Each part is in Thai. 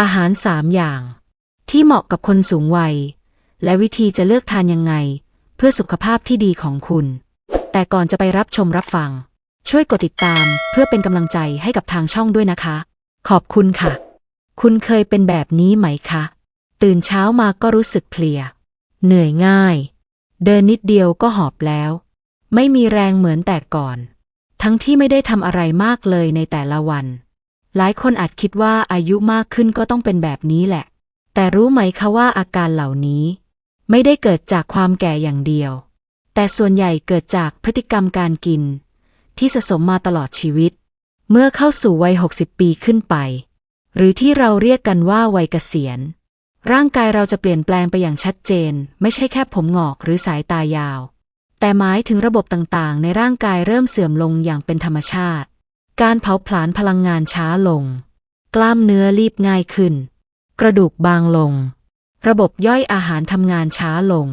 อาหารสามอย่าง ที่เหมาะกับคนสูงวัย และวิธีจะเลือกทานยังไง เพื่อสุขภาพที่ดีของคุณ แต่ก่อนจะไปรับชมรับฟัง ช่วยกดติดตามเพื่อเป็นกำลังใจให้กับทางช่องด้วยนะคะ ขอบคุณค่ะ คุณเคยเป็นแบบนี้ไหมคะ ตื่นเช้ามาก็รู้สึกเพลีย เหนื่อยง่าย เดินนิดเดียวก็หอบแล้ว ไม่มีแรงเหมือนแต่ก่อน ทั้งที่ไม่ได้ทำอะไรมากเลยในแต่ละวัน หลายคนอาจคิดว่าอายุมากขึ้นก็ต้องเป็นแบบนี้แหละ แต่รู้ไหมคะว่าอาการเหล่านี้ ไม่ได้เกิดจากความแก่อย่างเดียว แต่ส่วนใหญ่เกิดจากพฤติกรรมการกิน ที่สะสมมาตลอดชีวิต เมื่อเข้าสู่วัย 60 ปีขึ้นไป หรือที่เราเรียกกันว่าวัยเกษียณ ร่างกายเราจะเปลี่ยนแปลงไปอย่างชัดเจน ไม่ใช่แค่ผมงอกหรือสายตายาว แต่หมายถึงระบบต่างๆ ในร่างกายเริ่มเสื่อมลงอย่างเป็นธรรมชาติ การเผาผลาญพลังงานช้าลง กล้ามเนื้อรีบง่ายขึ้น กระดูกบางลง ระบบย่อยอาหารทำงานช้าลง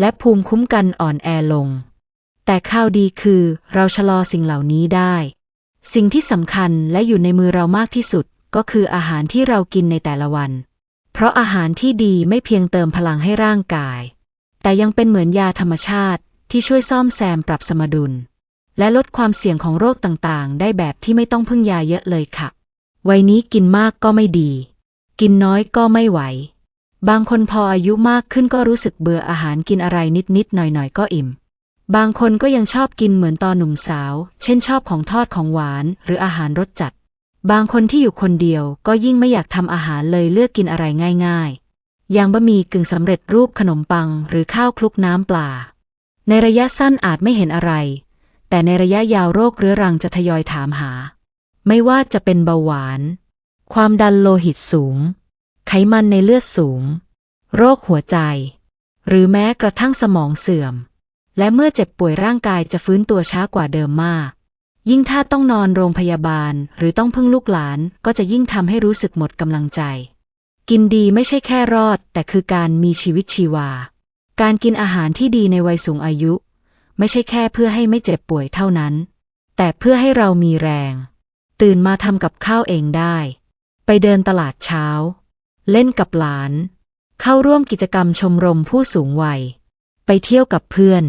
และภูมิคุ้มกันอ่อนแอลง แต่ข่าวดีคือเราชะลอสิ่งเหล่านี้ได้ สิ่งที่สำคัญและอยู่ในมือเรามากที่สุดก็คืออาหารที่เรากินในแต่ละวัน เพราะอาหารที่ดีไม่เพียงเติมพลังให้ร่างกาย แต่ยังเป็นเหมือนยาธรรมชาติที่ช่วยซ่อมแซมปรับสมดุล และลดความเสี่ยงของโรคต่างๆ ได้แบบที่ไม่ต้องพึ่งยาเยอะเลยค่ะ วัยนี้กินมากก็ไม่ดี กินน้อยก็ไม่ไหว บางคนพออายุมากขึ้นก็รู้สึกเบื่ออาหารกินอะไรนิดๆหน่อยๆก็อิ่ม บางคนก็ยังชอบกินเหมือนตอนหนุ่มสาว เช่นชอบของทอดของหวาน หรืออาหารรสจัด บางคนที่อยู่คนเดียวก็ยิ่งไม่อยากทำอาหารเลยเลือกกินอะไรง่าย ๆ อย่างบะหมี่กึ่งสำเร็จรูปขนมปัง หรือข้าวคลุกน้ำปลาในระยะสั้นอาจไม่เห็นอะไร แต่ในระยะยาวโรคเรื้อรังจะทยอยถามหา ไม่ว่าจะเป็นเบาหวาน ความดันโลหิตสูง ไขมันในเลือดสูง โรคหัวใจ หรือแม้กระทั่งสมองเสื่อม และเมื่อเจ็บป่วยร่างกายจะฟื้นตัวช้ากว่าเดิมมาก ยิ่งถ้าต้องนอนโรงพยาบาลหรือต้องพึ่งลูกหลานก็จะยิ่งทำให้รู้สึกหมดกำลังใจ กินดีไม่ใช่แค่รอด แต่คือการมีชีวิตชีวา การกินอาหารที่ดีในวัยสูงอายุ ไม่ใช่แค่เพื่อให้ไม่เจ็บป่วยเท่านั้น แต่เพื่อให้เรามีแรง ตื่นมาทำกับข้าวเองได้ ไปเดินตลาดเช้า เล่นกับหลาน เข้าร่วมกิจกรรมชมรมผู้สูงวัย ไปเที่ยวกับเพื่อน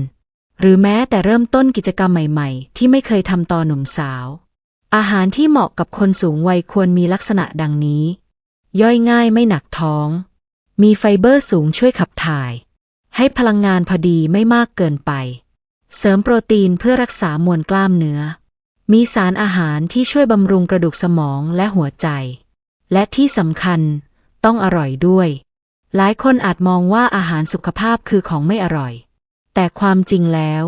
หรือแม้แต่เริ่มต้นกิจกรรมใหม่ ๆ ที่ไม่เคยทำตอนหนุ่มสาว อาหารที่เหมาะกับคนสูงวัยควรมีลักษณะดังนี้ ย่อยง่ายไม่หนักท้อง มีไฟเบอร์สูงช่วยขับถ่ายให้พลังงานพอดีไม่มากเกินไป เสริมโปรตีนเพื่อรักษามวลกล้ามเนื้อ มีสารอาหารที่ช่วยบำรุงกระดูกสมองและหัวใจ และที่สำคัญต้องอร่อยด้วย หลายคนอาจมองว่าอาหารสุขภาพคือของไม่อร่อย แต่ความจริงแล้ว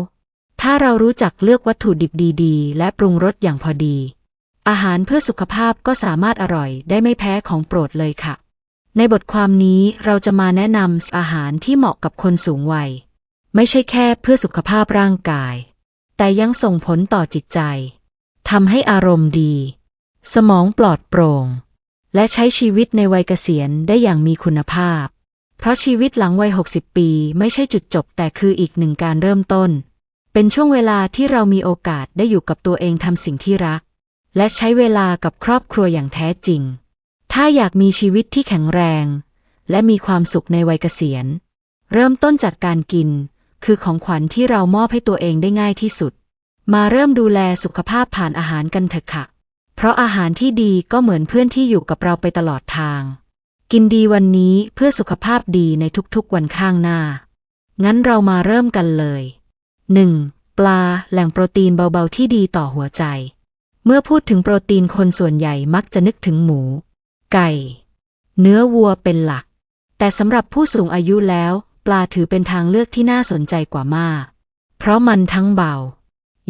ถ้าเรารู้จักเลือกวัตถุดิบดีๆ และปรุงรสอย่างพอดี อาหารเพื่อสุขภาพก็สามารถอร่อยได้ไม่แพ้ของโปรดเลยค่ะ ในบทความนี้เราจะมาแนะนำอาหารที่เหมาะกับคนสูงวัย ไม่ใช่แค่เพื่อสุขภาพร่างกาย แต่ยังส่งผลต่อจิตใจทำให้อารมณ์ดี สมองปลอดโปร่ง และใช้ชีวิตในวัยเกษียณได้อย่างมีคุณภาพ เพราะชีวิตหลังวัย 60 ปีไม่ใช่จุดจบแต่คืออีกหนึ่งการเริ่มต้น เป็นช่วงเวลาที่เรามีโอกาสได้อยู่กับตัวเองทำสิ่งที่รัก และใช้เวลากับครอบครัวอย่างแท้จริง ถ้าอยากมีชีวิตที่แข็งแรง และมีความสุขในวัยเกษียณ เริ่มต้นจากการกิน คือของขวัญที่เรามอบให้ตัวเองได้ง่ายที่สุด มาเริ่มดูแลสุขภาพผ่านอาหารกันเถอะค่ะ เพราะอาหารที่ดีก็เหมือนเพื่อนที่อยู่กับเราไปตลอดทาง กินดีวันนี้เพื่อสุขภาพดีในทุกๆวันข้างหน้า งั้นเรามาเริ่มกันเลย 1. ปลาแหล่งโปรตีนเบาๆที่ดีต่อหัวใจ เมื่อพูดถึงโปรตีนคนส่วนใหญ่มักจะนึกถึงหมู ไก่ เนื้อวัวเป็นหลัก แต่สำหรับผู้สูงอายุแล้ว ปลาถือเป็นทางเลือกที่น่าสนใจกว่ามาก เพราะมันทั้งเบา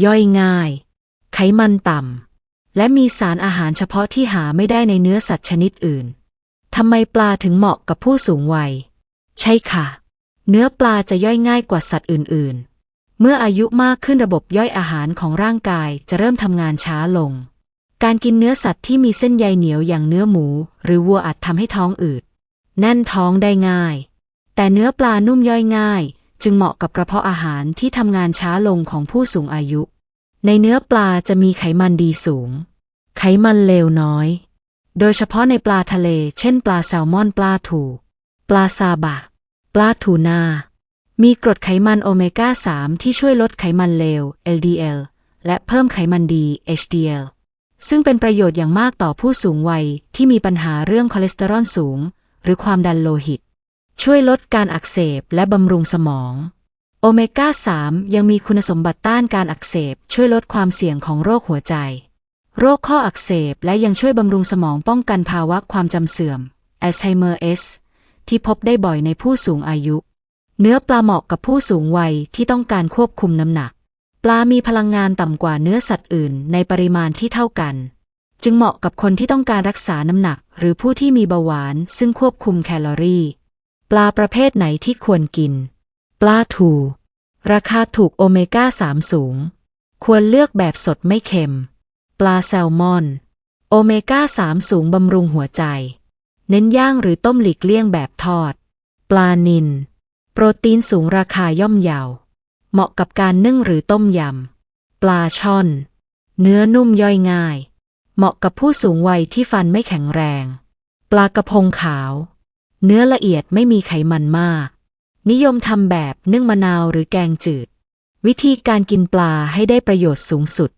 ย่อยง่าย ไขมันต่ำ และมีสารอาหารเฉพาะที่หาไม่ได้ในเนื้อสัตว์ชนิดอื่น ทำไมปลาถึงเหมาะกับผู้สูงวัย ใช่ค่ะ เนื้อปลาจะย่อยง่ายกว่าสัตว์อื่น ๆ เมื่ออายุมากขึ้นระบบย่อยอาหารของร่างกายจะเริ่มทำงานช้าลง การกินเนื้อสัตว์ที่มีเส้นใยเหนียวอย่างเนื้อหมู หรือวัวอาจทำให้ท้องอืด แน่นท้องได้ง่าย แต่เนื้อปลานุ่มย่อยง่าย จึงเหมาะกับกระเพาะอาหารที่ทำงานช้าลงของผู้สูงอายุ ในเนื้อปลาจะมีไขมันดีสูง ไขมันเลวน้อย โดยเฉพาะในปลาทะเล เช่นปลาแซลมอนปลาถู ปลาซาบะ ปลาทูนา มีกรดไขมันโอเมก้า 3 ที่ช่วยลดไขมันเลว LDL และเพิ่มไขมันดี HDL ซึ่งเป็นประโยชน์อย่างมากต่อผู้สูงวัยที่มีปัญหาเรื่องคอเลสเตอรอลสูง หรือความดันโลหิต ช่วยลดการอักเสบและบำรุงสมอง โอเมก้า 3 ยังมีคุณสมบัติต้านการอักเสบ ช่วยลดความเสี่ยงของโรคหัวใจ โรคข้ออักเสบและยังช่วยบำรุงสมองป้องกันภาวะความจำเสื่อม Alzheimer ที่พบได้บ่อยในผู้สูงอายุ เนื้อปลาเหมาะกับผู้สูงวัยที่ต้องการควบคุมน้ำหนัก ปลามีพลังงานต่ำกว่าเนื้อสัตว์อื่นในปริมาณที่เท่ากัน จึงเหมาะกับคนที่ต้องการรักษาน้ำหนัก หรือผู้ที่มีเบาหวานซึ่งควบคุมแคลอรี่ ลาประเภทไหนที่ควรกิน ปลาทู ราคาถูกโอเมก้า3สูง ควรเลือกแบบสดไม่เค็ม ปลาแซลมอน โอเมก้า3สูงบำรุงหัวใจ เน้นย่างหรือต้มหลีกเลี่ยงแบบทอด ปลานิลโปรตีนสูงราคาย่อมเยา เหมาะกับการนึ่งหรือต้มยำ ปลาช่อน เนื้อนุ่มย่อยง่าย เหมาะกับผู้สูงวัยที่ฟันไม่แข็งแรง ปลากระพงขาว เนื้อละเอียดไม่มีไขมันมาก นิยมทำแบบนึ่งมะนาวหรือแกงจืด วิธีการกินปลาให้ได้ประโยชน์สูงสุด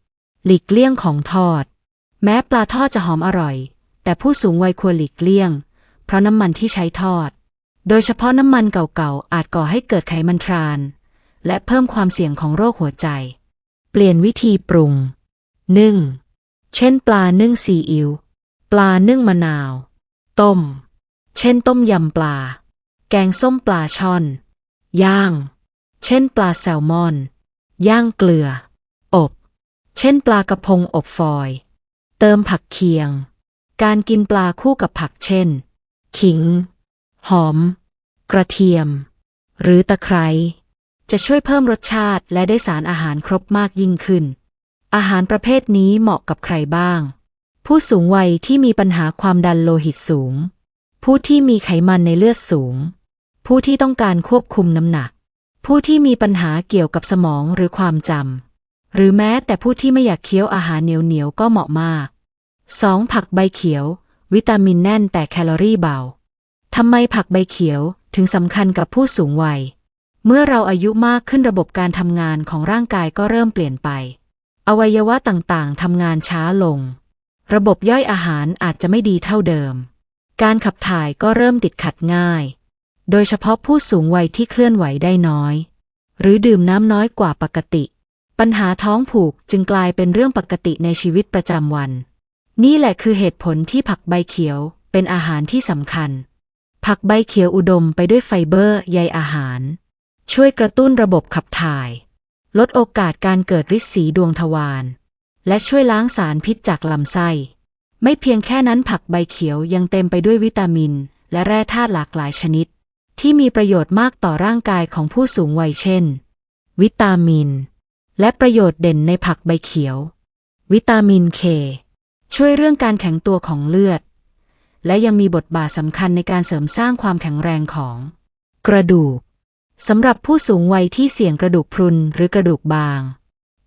หลีกเลี่ยงของทอด แม้ปลาทอดจะหอมอร่อย แต่ผู้สูงวัยควรหลีกเลี่ยง เพราะน้ำมันที่ใช้ทอด โดยเฉพาะน้ำมันเก่าๆอาจก่อให้เกิดไขมันทราน และเพิ่มความเสี่ยงของโรคหัวใจ เปลี่ยนวิธีปรุงนึ่งเช่น ปลานึ่งซีอิ๊วปลานึ่งมะนาว ต้ม เช่นต้มยำปลา แกงส้มปลาช่อน ย่าง เช่นปลาแซลมอน ย่างเกลือ อบ เช่นปลากระพงอบฟอย เติมผักเคียง การกินปลาคู่กับผักเช่น ขิง หอม กระเทียม หรือตะไคร้จะช่วยเพิ่มรสชาติและได้สารอาหารครบมากยิ่งขึ้น อาหารประเภทนี้เหมาะกับใครบ้าง ผู้สูงวัยที่มีปัญหาความดันโลหิตสูง ผู้ที่มีไขมันในเลือดสูง ผู้ที่ต้องการควบคุมน้ำหนัก ผู้ที่มีปัญหาเกี่ยวกับสมองหรือความจำ หรือแม้แต่ผู้ที่ไม่อยากเคี้ยวอาหารเหนียวๆก็เหมาะมาก 2. ผักใบเขียว วิตามินแน่นแต่แคลอรี่เบา ทำไมผักใบเขียวถึงสำคัญกับผู้สูงวัย เมื่อเราอายุมากขึ้นระบบการทำงานของร่างกายก็เริ่มเปลี่ยนไป อวัยวะต่างๆทำงานช้าลง ระบบย่อยอาหารอาจจะไม่ดีเท่าเดิม การขับถ่ายก็เริ่มติดขัดง่าย โดยเฉพาะผู้สูงวัยที่เคลื่อนไหวได้น้อย หรือดื่มน้ำน้อยกว่าปกติ ปัญหาท้องผูกจึงกลายเป็นเรื่องปกติในชีวิตประจำวัน นี่แหละคือเหตุผลที่ผักใบเขียวเป็นอาหารที่สำคัญ ผักใบเขียวอุดมไปด้วยไฟเบอร์ใยอาหาร ช่วยกระตุ้นระบบขับถ่าย ลดโอกาสการเกิดริดสีดวงทวารและช่วยล้างสารพิษจากลำไส้ ไม่เพียงแค่นั้นผักใบเขียวยังเต็มไปด้วยวิตามิน และแร่ธาตุหลากหลายชนิด ที่มีประโยชน์มากต่อร่างกายของผู้สูงวัยเช่น วิตามิน และประโยชน์เด่นในผักใบเขียว วิตามินเคช่วยเรื่องการแข็งตัวของเลือด และยังมีบทบาทสำคัญในการเสริมสร้างความแข็งแรงของ กระดูกสำหรับผู้สูงวัยที่เสี่ยงกระดูกพรุนหรือกระดูกบาง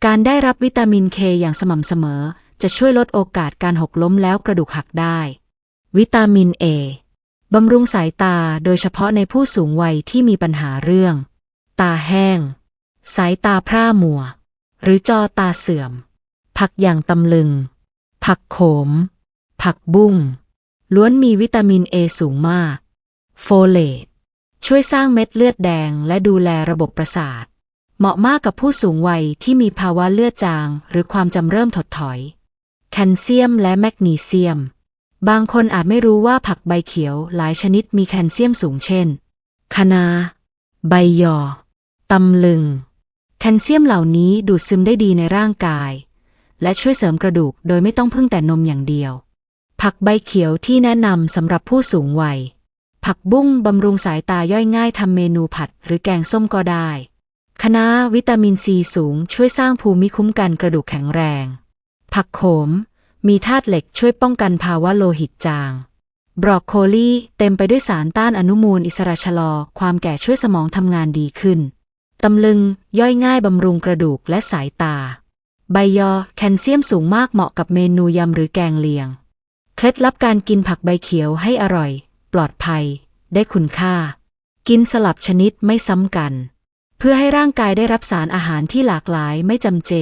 การได้รับวิตามินเคอย่างสม่ำเสมอ จะช่วยลดโอกาสการหกล้มแล้วกระดูกหักได้ วิตามินเอบำรุงสายตาโดยเฉพาะในผู้สูงวัยที่มีปัญหาเรื่อง ตาแห้ง สายตาพร่ามัว หรือจอตาเสื่อม ผักอย่างตำลึง ผักโขม ผักบุ้ง ล้วนมีวิตามินเอสูงมาก โฟเลต ช่วยสร้างเม็ดเลือดแดงและดูแลระบบประสาท เหมาะมากกับผู้สูงวัยที่มีภาวะเลือดจาง หรือความจำเริ่มถดถอย แคลเซียมและแมกนีเซียม บางคนอาจไม่รู้ว่าผักใบเขียวหลายชนิดมีแคลเซียมสูงเช่น คะน้าใบยอ ตำลึง แคลเซียมเหล่านี้ดูดซึมได้ดีในร่างกาย และช่วยเสริมกระดูกโดยไม่ต้องพึ่งแต่นมอย่างเดียว ผักใบเขียวที่แนะนำสำหรับผู้สูงวัย ผักบุ้งบำรุงสายตาย่อยง่ายทำเมนูผัดหรือแกงส้มก็ได้คะน้าวิตามินซีสูงช่วยสร้างภูมิคุ้มกันกระดูกแข็งแรง ผักโขม มีธาตุเหล็กช่วยป้องกันภาวะโลหิตจาง บรอกโคลีเต็มไปด้วยสารต้านอนุมูลอิสระชะลอ ความแก่ช่วยสมองทำงานดีขึ้น ตำลึงย่อยง่ายบำรุงกระดูกและสายตา ใบยอแคลเซียมสูงมากเหมาะกับเมนูยำหรือแกงเลียง เคล็ดลับการกินผักใบเขียวให้อร่อย ปลอดภัย ได้คุณค่า กินสลับชนิดไม่ซ้ำกัน เพื่อให้ร่างกายได้รับสารอาหารที่หลากหลายไม่จำเจ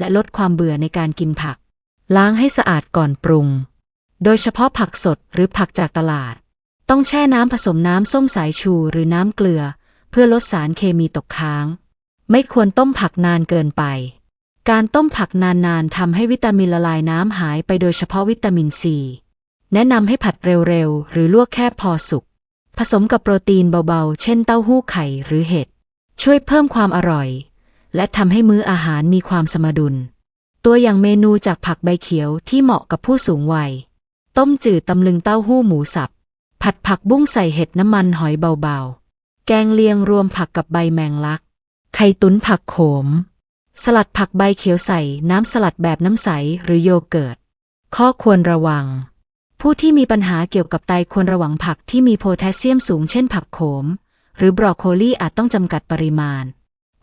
และลดความเบื่อในการกินผัก ล้างให้สะอาดก่อนปรุง โดยเฉพาะผักสดหรือผักจากตลาด ต้องแช่น้ำผสมน้ำส้มสายชูหรือน้ำเกลือ เพื่อลดสารเคมีตกค้าง ไม่ควรต้มผักนานเกินไป การต้มผักนานๆทำให้วิตามินละลายน้ำหายไปโดยเฉพาะวิตามินซีแนะนำให้ผัดเร็วๆ หรือลวกแค่พอสุก ผสมกับโปรตีนเบาๆ เช่นเต้าหู้ไข่หรือเห็ด ช่วยเพิ่มความอร่อย และทำให้มื้ออาหารมีความสมดุล ตัวอย่างเมนูจากผักใบเขียวที่เหมาะกับผู้สูงวัย ต้มจืดตำลึงเต้าหู้หมูสับ ผัดผักบุ้งใส่เห็ดน้ำมันหอยเบาๆ แกงเลียงรวมผักกับใบแมงลัก ไข่ตุ๋นผักโขม สลัดผักใบเขียวใส่น้ำสลัดแบบน้ำใสหรือโยเกิร์ต ข้อควรระวังผู้ที่มีปัญหาเกี่ยวกับไตควรระวังผักที่มีโพแทสเซียมสูงเช่นผักโขม หรือ บรอกโคลีอาจต้องจำกัดปริมาณ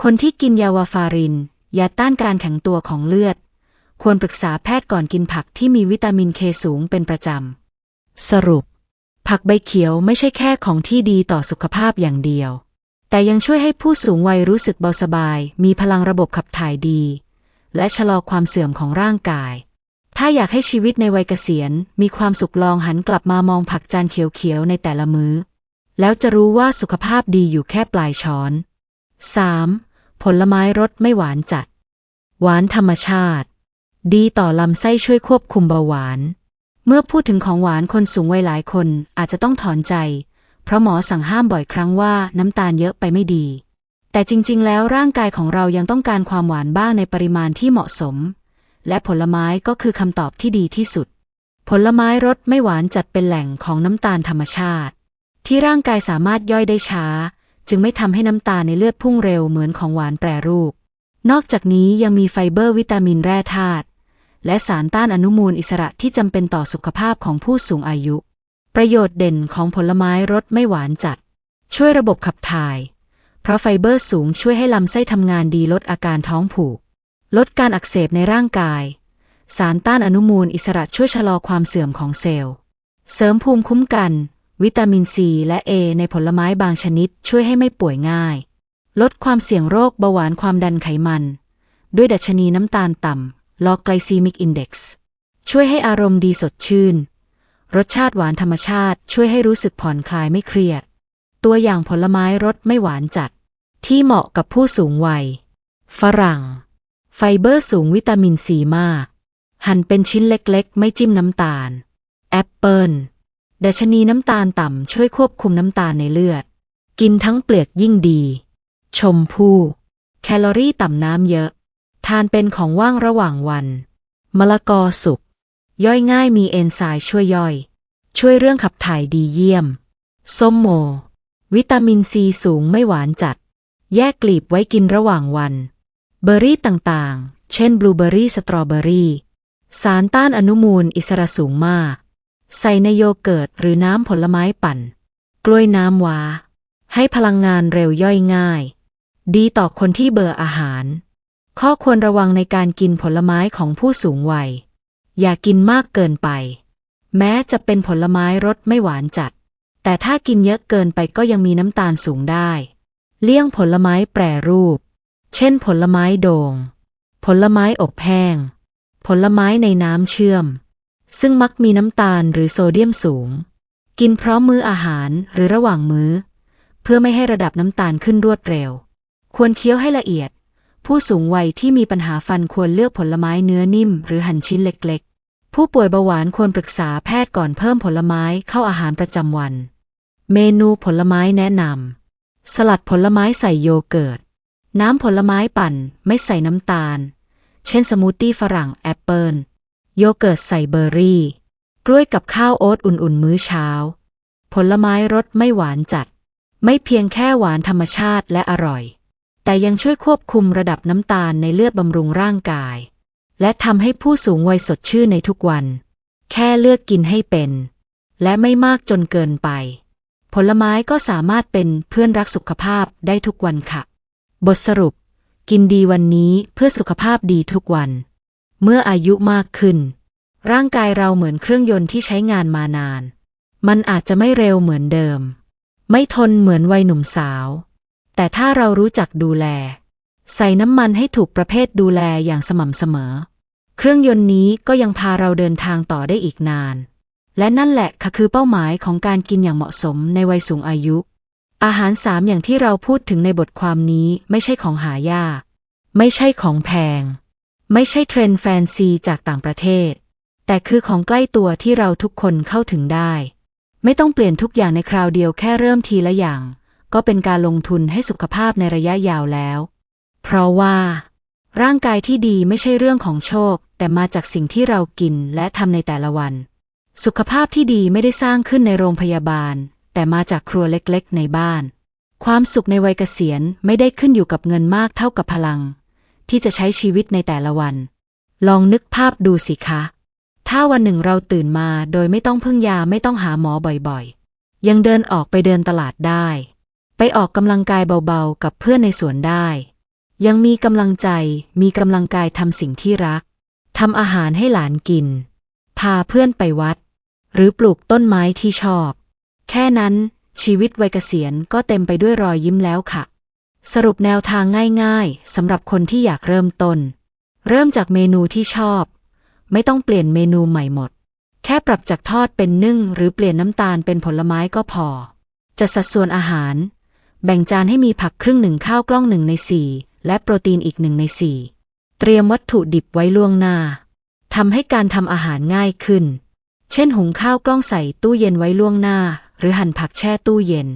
คนที่กินยาวาฟาริน ยาต้านการแข็งตัวของเลือด ควรปรึกษาแพทย์ก่อนกินผักที่มีวิตามินเคสูงเป็นประจำ สรุป ผักใบเขียวไม่ใช่แค่ของที่ดีต่อสุขภาพอย่างเดียว แต่ยังช่วยให้ผู้สูงวัยรู้สึกเบาสบาย มีพลังระบบขับถ่ายดี และชะลอความเสื่อมของร่างกาย ถ้าอยากให้ชีวิตในวัยเกษียณ มีความสุขลองหันกลับมามองผักจานเขียวๆในแต่ละมื้อ แล้วจะรู้ว่าสุขภาพดีอยู่แค่ปลายช้อน 3. ผลไม้รสไม่หวานจัด หวานธรรมชาติ ดีต่อลำไส้ช่วยควบคุมเบาหวาน เมื่อพูดถึงของหวานคนสูงวัยหลายคนอาจจะต้องถอนใจ เพราะหมอสั่งห้ามบ่อยครั้งว่าน้ำตาลเยอะไปไม่ดี แต่จริง ๆ แล้วร่างกายของเรายังต้องการความหวานบ้างในปริมาณที่เหมาะสม และผลไม้ก็คือคำตอบที่ดีที่สุด ผลไม้รสไม่หวานจัดเป็นแหล่งของน้ำตาลธรรมชาติ ที่ร่างกายสามารถย่อยได้ช้า จึงไม่ทำให้น้ำตาในเลือดพุ่งเร็วเหมือนของหวานแปรรูป นอกจากนี้ยังมีไฟเบอร์วิตามินแร่ธาตุและสารต้านอนุมูลอิสระที่จำเป็นต่อสุขภาพของผู้สูงอายุ ประโยชน์เด่นของผลไม้รสไม่หวานจัด ช่วยระบบขับถ่าย เพราะไฟเบอร์สูงช่วยให้ลำไส้ทำงานดีลดอาการท้องผูก ลดการอักเสบในร่างกาย สารต้านอนุมูลอิสระช่วยชะลอความเสื่อมของเซลล์ เสริมภูมิคุ้มกัน วิตามินซีและเอในผลไม้บางชนิดช่วยให้ไม่ป่วยง่าย ลดความเสี่ยงโรคเบาหวานความดันไขมัน ด้วยดัชนีน้ำตาลต่ำ Log Glycemic Index ช่วยให้อารมณ์ดีสดชื่น รสชาติหวานธรรมชาติช่วยให้รู้สึกผ่อนคลายไม่เครียด ตัวอย่างผลไม้รสไม่หวานจัด ที่เหมาะกับผู้สูงวัย ฝรั่ง ไฟเบอร์สูงวิตามินซีมาก หั่นเป็นชิ้นเล็กๆ ไม่จิ้มน้ำตาล แอปเปิล ดัชนีน้ำตาลต่ำช่วยควบคุมน้ำตาลในเลือด กินทั้งเปลือกยิ่งดี ชมพู่แคลอรี่ต่ำน้ำเยอะ ทานเป็นของว่างระหว่างวัน มะละกอสุก ย่อยง่ายมีเอนไซม์ช่วยย่อย ช่วยเรื่องขับถ่ายดีเยี่ยม ส้มโม วิตามินซีสูงไม่หวานจัด แยกกลีบไว้กินระหว่างวัน เบอร์รี่ต่างๆ เช่นบลูเบอร์รี่สตรอเบอร์รี่ สารต้านอนุมูลอิสระสูงมาก ใส่ในโยเกิร์ตหรือน้ำผลไม้ปั่น กล้วยน้ำว้าให้พลังงานเร็วย่อยง่าย ดีต่อคนที่เบื่ออาหาร ข้อควรระวังในการกินผลไม้ของผู้สูงวัย อย่ากินมากเกินไป แม้จะเป็นผลไม้รสไม่หวานจัด แต่ถ้ากินเยอะเกินไปก็ยังมีน้ำตาลสูงได้ เลี่ยงผลไม้แปรรูป เช่น ผลไม้โดง่งผลไม้อบแห้ง ผลไม้ในน้ำเชื่อม ซึ่งมักมีน้ำตาลหรือโซเดียมสูง กินพร้อมมื้ออาหารหรือระหว่างมื้อ เพื่อไม่ให้ระดับน้ำตาลขึ้นรวดเร็ว ควรเคี้ยวให้ละเอียด ผู้สูงวัยที่มีปัญหาฟันควรเลือกผลไม้เนื้อนิ่ม หรือหั่นชิ้นเล็กๆ ผู้ป่วยเบาหวานควรปรึกษาแพทย์ก่อนเพิ่มผลไม้เข้าอาหารประจำวัน เมนูผลไม้แนะนำสลัดผลไม้ใส่โยเกิร์ตน้ำผลไม้ปั่นไม่ใส่น้ำตาล เช่นสมูทตี้ฝรั่งแอปเปิล โยเกิร์ตใส่เบอร์รี่ กล้วยกับข้าวโอ๊ตอุ่นๆ มื้อเช้า ผลไม้รสไม่หวานจัด ไม่เพียงแค่หวานธรรมชาติและอร่อย แต่ยังช่วยควบคุมระดับน้ำตาลในเลือดบำรุงร่างกาย และทำให้ผู้สูงวัยสดชื่นในทุกวัน แค่เลือกกินให้เป็น และไม่มากจนเกินไป ผลไม้ก็สามารถเป็นเพื่อนรักสุขภาพได้ทุกวันค่ะ บทสรุป กินดีวันนี้เพื่อสุขภาพดีทุกวัน เมื่ออายุมากขึ้น ร่างกายเราเหมือนเครื่องยนต์ที่ใช้งานมานาน มันอาจจะไม่เร็วเหมือนเดิม ไม่ทนเหมือนวัยหนุ่มสาว แต่ถ้าเรารู้จักดูแล ใส่น้ำมันให้ถูกประเภทดูแลอย่างสม่ำเสมอ เครื่องยนต์นี้ก็ยังพาเราเดินทางต่อได้อีกนาน และนั่นแหละค่ะคือเป้าหมายของการกินอย่างเหมาะสมในวัยสูงอายุ อาหารสามอย่างที่เราพูดถึงในบทความนี้ไม่ใช่ของหายากไม่ใช่ของแพง ไม่ใช่เทรนด์แฟนซีจากต่างประเทศ แต่คือของใกล้ตัวที่เราทุกคนเข้าถึงได้ ไม่ต้องเปลี่ยนทุกอย่างในคราวเดียวแค่เริ่มทีละอย่าง ก็เป็นการลงทุนให้สุขภาพในระยะยาวแล้ว เพราะว่า ร่างกายที่ดีไม่ใช่เรื่องของโชค แต่มาจากสิ่งที่เรากินและทำในแต่ละวัน สุขภาพที่ดีไม่ได้สร้างขึ้นในโรงพยาบาล แต่มาจากครัวเล็กๆ ในบ้าน ความสุขในวัยเกษียณไม่ได้ขึ้นอยู่กับเงินมากเท่ากับพลัง ที่จะใช้ชีวิตในแต่ละวัน ลองนึกภาพดูสิคะ ถ้าวันหนึ่งเราตื่นมาโดยไม่ต้องพึ่งยาไม่ต้องหาหมอบ่อยๆ ยังเดินออกไปเดินตลาดได้ ไปออกกำลังกายเบาๆ กับเพื่อนในสวนได้ ยังมีกำลังใจ มีกำลังกายทำสิ่งที่รักทำอาหารให้หลานกิน พาเพื่อนไปวัด หรือปลูกต้นไม้ที่ชอบ แค่นั้นชีวิตวัยเกษียณก็เต็มไปด้วยรอยยิ้มแล้วค่ะ สรุปแนวทางง่ายๆสำหรับคนที่อยากเริ่มต้น เริ่มจากเมนูที่ชอบ ไม่ต้องเปลี่ยนเมนูใหม่หมด แค่ปรับจากทอดเป็นนึ่ง หรือเปลี่ยนน้ำตาลเป็นผลไม้ก็พอจะสัดส่วนอาหาร แบ่งจานให้มีผักครึ่งหนึ่งข้าวกล้องหนึ่งในสี่และโปรตีนอีกหนึ่งในสี่เตรียมวัตถุดิบไว้ล่วงหน้าทำให้การทำอาหารง่ายขึ้น เช่นหุงข้าวกล้องใส่ตู้เย็นไว้ล่วงหน้า หรือหั่นผักแช่ตู้เย็น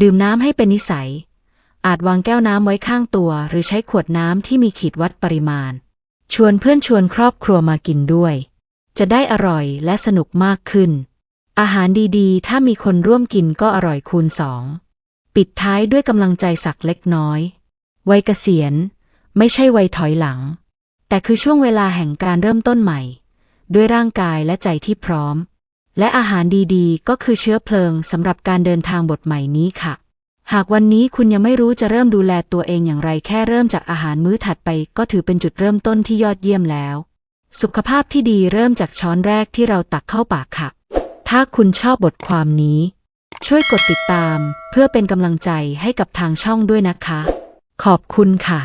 ดื่มน้ำให้เป็นนิสัย อาจวางแก้วน้ำไว้ข้างตัว หรือใช้ขวดน้ำที่มีขีดวัดปริมาณ ชวนเพื่อนชวนครอบครัวมากินด้วย จะได้อร่อยและสนุกมากขึ้น อาหารดีๆ ถ้ามีคนร่วมกินก็อร่อยคูณสอง ปิดท้ายด้วยกำลังใจสักเล็กน้อย วัยเกษียณ ไม่ใช่วัยถอยหลัง แต่คือช่วงเวลาแห่งการเริ่มต้นใหม่ ด้วยร่างกายและใจที่พร้อม และอาหารดีๆ ก็คือเชื้อเพลิงสำหรับการเดินทางบทใหม่นี้ค่ะ หากวันนี้คุณยังไม่รู้จะเริ่มดูแลตัวเองอย่างไรแค่เริ่มจากอาหารมื้อถัดไป ก็ถือเป็นจุดเริ่มต้นที่ยอดเยี่ยมแล้ว สุขภาพที่ดีเริ่มจากช้อนแรกที่เราตักเข้าปากค่ะ ถ้าคุณชอบบทความนี้ ช่วยกดติดตาม เพื่อเป็นกำลังใจให้กับทางช่องด้วยนะคะ ขอบคุณค่ะ